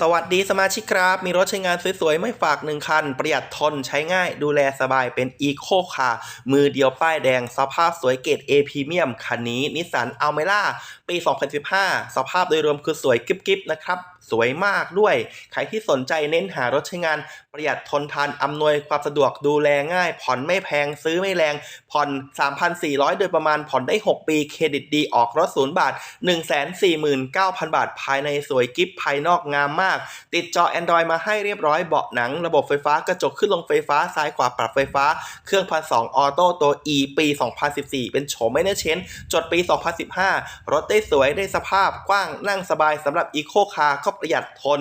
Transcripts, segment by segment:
สวัสดีสมาชิกครับ มีรถใช้งานสวยๆ ไม่ฝากหนึ่งคัน ประหยัดทนใช้ง่ายดูแลสบายเป็นอีโคคาร์มือเดียวป้ายแดง สภาพสวยเกรด A พรีเมียมคันนี้นิสสันอัลเมล่าปี 2015 สภาพโดยรวมคือสวยกิ๊บๆ นะครับ สวยมากด้วย ใครที่สนใจเน้นหารถใช้งานประหยัดทนทานอำนวยความสะดวกดูแลง่าย ผ่อนไม่แพงซื้อไม่แรง ผ่อน 3,400 โดยประมาณผ่อนได้ 6 ปีเครดิตดีออกรถศูนย์บาท149,000 บาท ภายในสวยกิ๊บภายนอกงามมาก ติดจอ Android มาให้เรียบร้อยเบาะหนัง ระบบไฟฟ้ากระจกขึ้นลงไฟฟ้าซ้ายขวาปรับไฟฟ้า เครื่องพันสองออโต้ตัว E ปี 2014 เป็นโฉมไม่เนเชนจดปี 2015 รถได้สวยได้สภาพกว้างนั่งสบายสำหรับอีโคคาร์ก็ประหยัดทน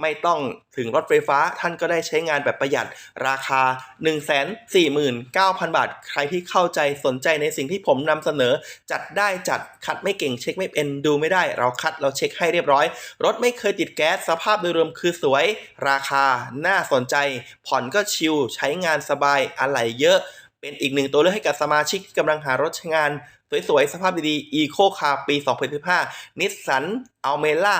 ไม่ต้องถึงรถไฟฟ้าท่านก็ได้ใช้งานแบบประหยัดราคา 149,000 บาท ใครที่เข้าใจสนใจในสิ่งที่ผมนำเสนอ จัดได้จัดคัดไม่เก่งเช็คไม่เป็นดูไม่ได้ เราคัดเราเช็คให้เรียบร้อย รถไม่เคยติดแก๊สสภาพโดยรวมคือสวย ราคาน่าสนใจ ผ่อนก็ชิลใช้งานสบายอะไหล่เยอะ เป็นอีกหนึ่งตัวเลือกให้กับสมาชิกที่กำลังหารถใช้งาน สวยๆสภาพดีๆ Eco Car ปี 2015นิสสันอัลเมล่า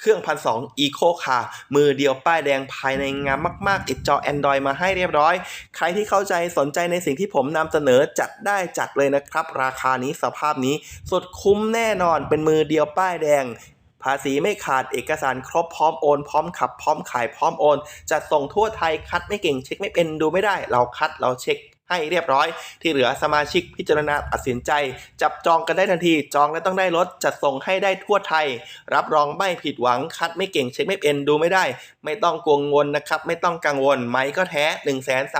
เครื่องพันสองอีโคคามือเดียวป้ายแดงภายในงามมาก ๆ ติดจอ Android มาให้เรียบร้อย ใครที่เข้าใจสนใจในสิ่งที่ผมนำเสนอจัดได้จัดเลยนะครับ ราคานี้สภาพนี้สุดคุ้มแน่นอนเป็นมือเดียวป้ายแดงภาษีไม่ขาดเอกสารครบพร้อมโอน พร้อมขับ พร้อมขายพร้อมโอนจัดส่งทั่วไทยคัดไม่เก่งเช็คไม่เป็นดูไม่ได้ เราคัดเราเช็ค ให้เรียบร้อย ที่เหลือสมาชิกพิจารณาตัดสินใจ จับจองกันได้ทันทีจองแล้วต้องได้รถจัดส่งให้ได้ทั่วไทย รับรองไม่ผิดหวังคัดไม่เก่งเช็คไม่เป็นดูไม่ได้ ไม่ต้องกังวลนะครับไม่ต้องกังวลไม้ก็แท้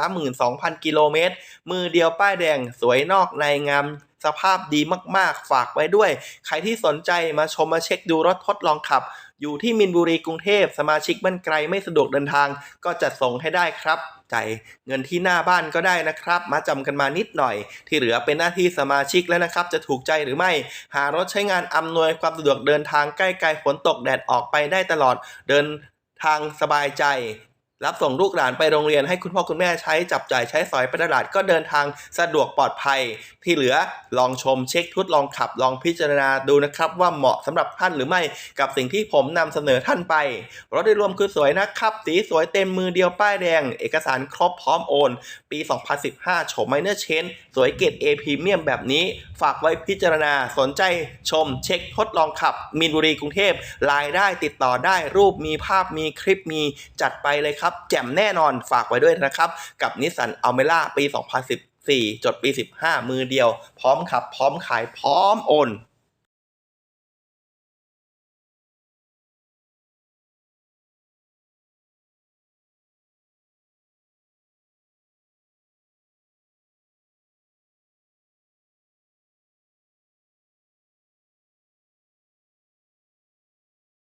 132,000 กิโลเมตรมือเดียวป้ายแดงสวยนอกในงาม สภาพดีมากๆ ฝากไว้ด้วย ใครที่สนใจมาชมมาเช็คดูรถทดลองขับ อยู่ที่มินบุรีกรุงเทพ สมาชิกบ้านไกลไม่สะดวกเดินทาง ก็จัดส่งให้ได้ครับจ่ายเงินที่หน้าบ้านก็ได้นะครับ มาจำกันมานิดหน่อย ที่เหลือเป็นหน้าที่สมาชิกแล้วนะครับ จะถูกใจหรือไม่ หารถใช้งานอำนวยความสะดวกเดินทางใกล้ๆฝนตกแดดออกไปได้ตลอดเดินทางสบายใจ รับส่งลูกหลานไปโรงเรียนให้คุณพ่อคุณแม่ใช้จับจ่ายใช้สอยไปตลาดก็เดินทางสะดวกปลอดภัย ที่เหลือลองชมเช็คทดลองขับ ลองพิจารณาดูนะครับ ว่าเหมาะสำหรับท่านหรือไม่กับสิ่งที่ผมนำเสนอท่านไปรถโดยรวมคือสวยนะครับ สีสวยเต็มมือเดียวป้ายแดง เอกสารครบพร้อมโอน ปี 2015โฉมไมเนอร์เชนสวยเกรด A พรีเมียมแบบนี้ ฝากไว้พิจารณาสนใจชมเช็คทดลองขับมีนบุรีกรุงเทพรายได้ติดต่อได้รูปมีภาพมีคลิปมีจัดไปเลยครับแจ่มแน่นอนฝากไว้ด้วยนะครับ กับนิสสันอัลเมล่าปี 2014จดปี 15 มือเดียว พร้อมขับ พร้อมขาย พร้อมโอน